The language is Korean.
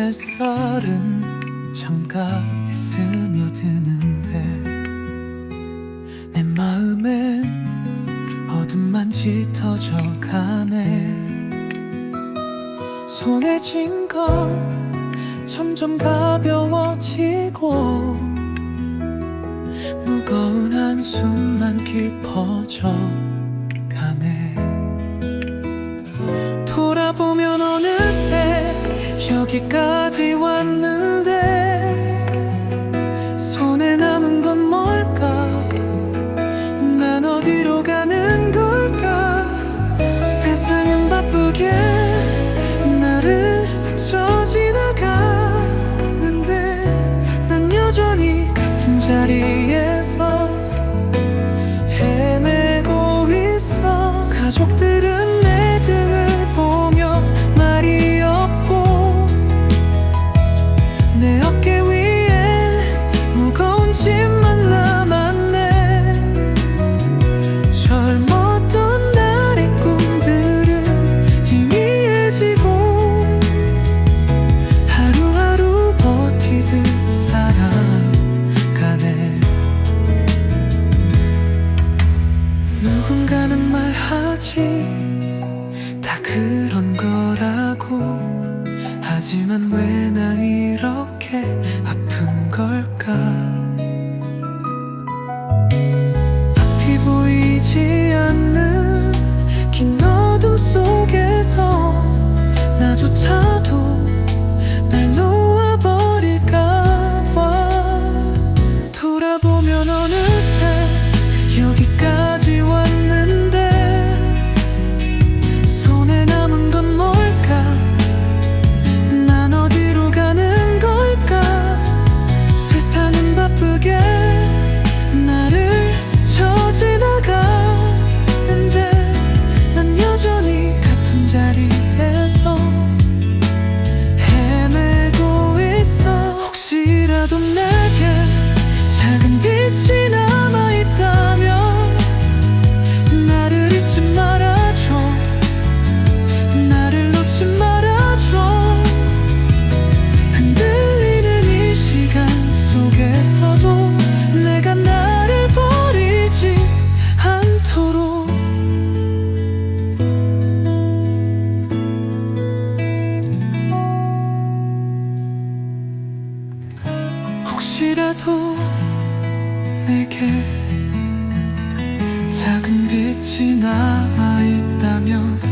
햇살은 창가에 스며드는데 내 마음엔 어둠만 짙어져 가네. 손에 쥔 건 점점 가벼워지고 무거운 한숨만 깊어져 가네. 돌아보면 여기까지 왔는데 거라고. 하지만 왜 난 이렇게 아픈 걸까? 앞이 보이지 않는 긴 어둠 속에서 나조차도 날 혹시라도 내게 작은 빛이 남아있다면